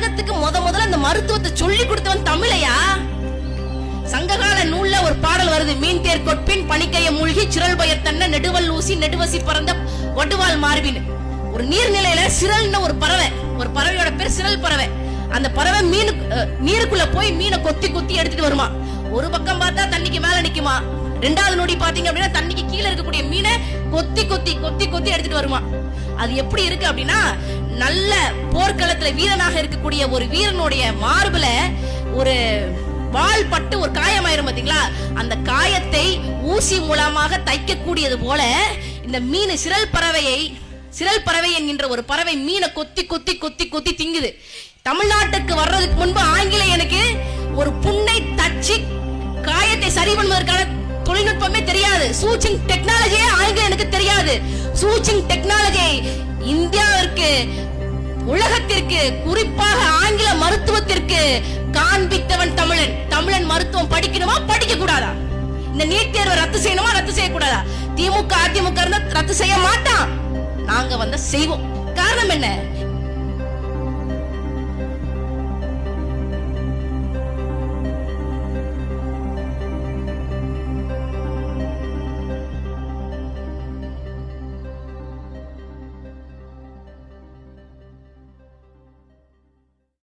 உலகத்துக்கு முத முதல்ல அந்த மருத்துவத்தை சொல்லி கொடுத்தவன் தமிழையா? சங்ககால நூல்ல ஒரு பாடல் வருது மீன் தேர் கொட்பின் பனிக்கைய மூழ்கி சிரல் பயத்தன்ன நெடுவல் ஊசி நெடுவசி பறந்த ஒடுவால் மார்பின். ஒரு நீர்நிலையில சிரல்னு ஒரு பறவை ஒரு பறவையோட பேர் சிரல் பறவை. அந்த பறவை மீன் நீருக்குள்ள போய் மீனை கொத்தி கொத்தி எடுத்துட்டு வருமா? ஒரு பக்கம் பார்த்தா தண்ணிக்கு மேல நிக்குமா? ரெண்டாவது நொடி பாத்தீங்க அப்படின்னா தண்ணிக்கு கீழே இருக்கக்கூடிய மீனை கொத்தி கொத்தி கொத்தி கொத்தி எடுத்துட்டு வருமா? அது எப்படி இருக்கு அப்படின்னா நல்ல போர்க்களத்துல வீரனாக இருக்கக்கூடிய ஒரு வீரனுடைய மார்புல ஒரு வால் பட்டு ஒரு காயமாயிரும் பாத்தீங்களா? அந்த காயத்தை ஊசி மூலமாக தைக்கக்கூடியது போல இந்த மீன் சிரல் பறவையை சிரல் பறவை என்கின்ற ஒரு பறவை மீனை கொத்தி கொத்தி கொத்தி கொத்தி திங்குது. தமிழ்நாட்டுக்கு வர்றதுக்கு முன்பு ஆங்கிலேயனுக்கு ஒரு புண்ணை தச்சு காயத்தை சரி பண்ணுவதற்கான தொழில்நுட்பமே தெரியாது. சூச்சிங் டெக்னாலஜியே ஆங்கிலேயனுக்கு தெரியாது. சூச்சிங் டெக்னாலஜியை உலகத்திற்கு குறிப்பாக ஆங்கில மருத்துவத்திற்கு காண்பித்தவன் தமிழன். தமிழன் மருத்துவம் படிக்கணுமா? படிக்க கூடாதா இந்த நீட் தேர்வை ரத்து செய்யணுமா? ரத்து செய்யக்கூடாதா? திமுக அதிமுக இருந்தா ரத்து செய்ய மாட்டான். நாங்க வந்த செய்வோம். காரணம் என்ன?